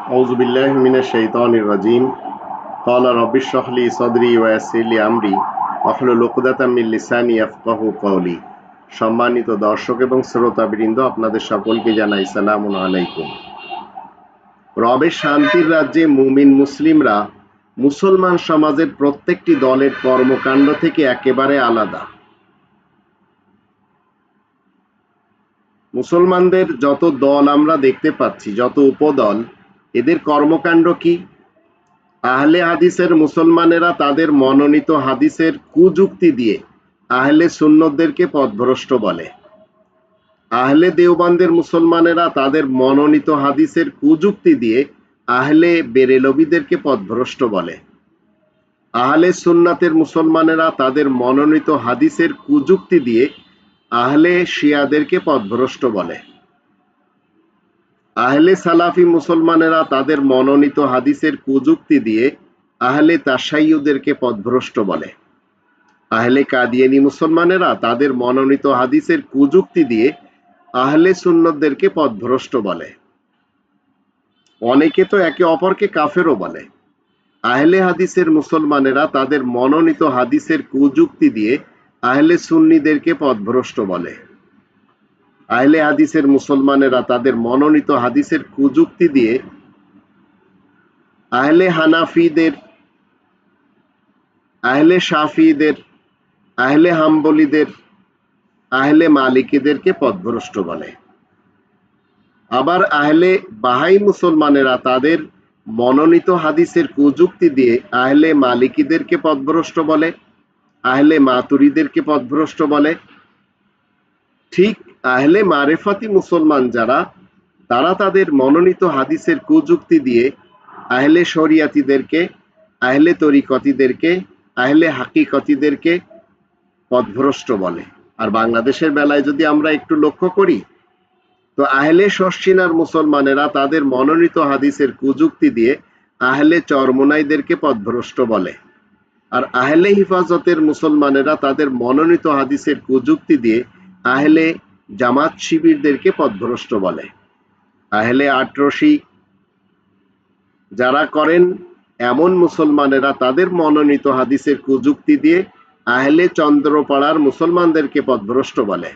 أعوذ بالله من الشيطان الرجيم قال رب اشرح لي صدري ويسر لي أمري واحلل عقدة من লিসানি يفقهوا قولي সম্মানিত দর্শক এবং শ্রোতাবৃন্দ আপনাদের সকলকে জানাই সালাম আলাইকুম রবের শান্তির রাজ্যে মুমিন মুসলিমরা মুসলমান সমাজের প্রত্যেকটি দলের কর্মকাণ্ড থেকে একেবারে আলাদা মুসলমানদের যত দল আমরা দেখতে পাচ্ছি যত উপদল এদের কর্মকাণ্ড কি? আহলে হাদিসের মুসলমানেরা তাদের মনোনীত হাদিসের কুযুক্তি দিয়ে আহলে সুন্নতদেরকে পথভ্রষ্ট বলে। আহলে দেওবানদের মুসলমানেরা তাদের মনোনীত হাদিসের কুযুক্তি দিয়ে আহলে বেরেলবিদেরকে পথভ্রষ্ট বলে। আহলে সুন্নাতের মুসলমানেরা তাদের মনোনীত হাদিসের কুযুক্তি দিয়ে আহলে শিয়াদেরকে পথভ্রষ্ট বলে। আহলে সালাফি মুসলমানেরা তাদের মনোনীত হাদিসের কুযুক্তি দিয়ে আহলে তাসাইয়ুদেরকে পথভ্রষ্ট বলে। আহলে কাদিয়ানি মুসলমানেরা তাদের মনোনীত হাদিসের কুযুক্তি দিয়ে আহলে সুন্নতদেরকে পদভ্রষ্ট বলে। অনেকে তো একে অপরকে কাফেরও বলে। আহলে হাদিসের মুসলমানেরা তাদের মনোনীত হাদিসের কুযুক্তি দিয়ে আহলে সুন্নিদেরকে পদভ্রষ্ট বলে। আহলে হাদিসের মুসলমানেরা তাদের মনোনীত হাদিসের কুযুক্তি দিয়ে আহলে হানাফিদের, আহলে শাফিদের, আহলে হাম্বলিদের, আহলে মালিকিদেরকে পথভ্রষ্ট বলে। আবার আহলে বাহাই মুসলমানেরা তাদের মনোনীত হাদিসের কুযুক্তি দিয়ে আহলে মালিকিদেরকে পথভ্রষ্ট বলে, আহলে মাতুরিদেরকে পথভ্রষ্ট বলে ঠিক আহলে মারেফাতি মুসলমান যারা, তারা তাদের মনোনীত হাদিসের কুযুক্তি দিয়ে আহলে শরিয়াতিদেরকে, আহলে তরিকতিদেরকে, আহলে হাকিকতিদেরকে পথভ্রষ্ট বলে। আর বাংলাদেশের বেলায় যদি আমরা একটু লক্ষ্য করি, তো আহলে শর্ষিনার মুসলমানেরা তাদের মনোনীত হাদিসের কুযুক্তি দিয়ে আহলে চরমোনাইদেরকে পথভ্রষ্ট বলে। আর আহলে হিফাজতের মুসলমানেরা তাদের মনোনীত হাদিসের কুযুক্তি দিয়ে আহলে জামাত শিবিরদেরকে পথভ্রষ্ট বলে। আহলে আটরশি যারা করেন, এমন মুসলমানেরা তাদের মনোনীত হাদিসের কুযুক্তি দিয়ে আহলে চন্দ্রপাড়ার মুসলমানদেরকে পথভ্রষ্ট বলে।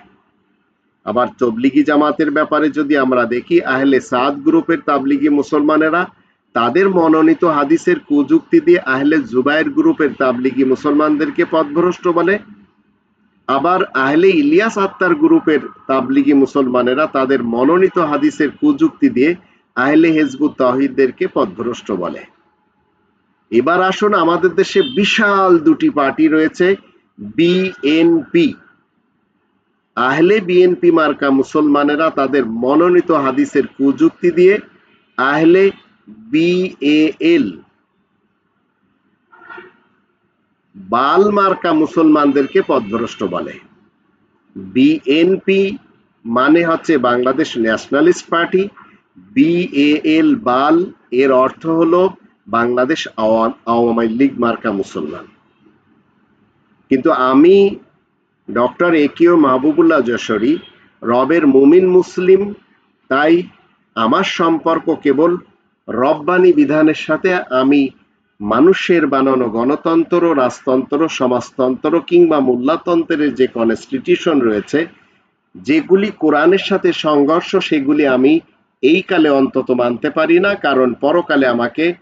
আবার তবলিগি জামাতের ব্যাপারে যদি আমরা দেখি আহলে সাদ গ্রুপের তাবলিগি মুসলমানেরা তাদের মনোনীত হাদিসের কুযুক্তি দিয়ে আহলে জুবাইর গ্রুপের তাবলিগি মুসলমানদেরকে পথভ্রষ্ট বলে। আবার আহলে ইলিয়াস আত্মার গ্রুপের তাবলিগি মুসলমানেরা তাদের মনোনীত হাদিসের কুযুক্তি দিয়ে আহলে হেজবুত তাহিদদেরকে পথভ্রষ্ট বলে। এবার আসুন আমাদের দেশে বিশাল দুটি পার্টি রয়েছে বিএনপি আহলে বিএনপি মার্কা মুসলমানেরা তাদের মনোনীত হাদিসের কুযুক্তি দিয়ে আহলে বিএএল বাল মার্কা মুসলমানদেরকে পথভ্রষ্ট বলে। বিএনপি মানে হচ্ছে বাংলাদেশ ন্যাশনালিস্ট পার্টি। বিএএল বাল, এর অর্থ হলো বাংলাদেশ আওয়ামী লীগ মার্কা মুসলমান। কিন্তু আমি doctor A Q Mahbubullah Jashori, রবের মুমিন মুসলিম, তাই আমার সম্পর্ক কেবল রব্বানি বিধানের সাথে আমি মানুষের বানানো গণতন্ত্র, রাজতন্ত্র, সমাজতন্ত্র কিংবা মোল্লাতন্ত্রের যে কনস্টিটিউশন রয়েছে, যেগুলি কোরআনের সাথে সংঘর্ষ, সেগুলি আমি এই কালে অন্তত মানতে পারি না, কারণ পরকালে আমাকে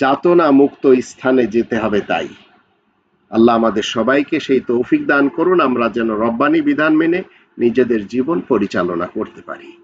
যাতনা মুক্ত স্থানে যেতে হবে তাই। আল্লাহ আমাদের সবাইকে সেই তৌফিক দান করুন, আমরা যেন রব্বানি বিধান মেনে নিজেদের জীবন পরিচালনা করতে পারি।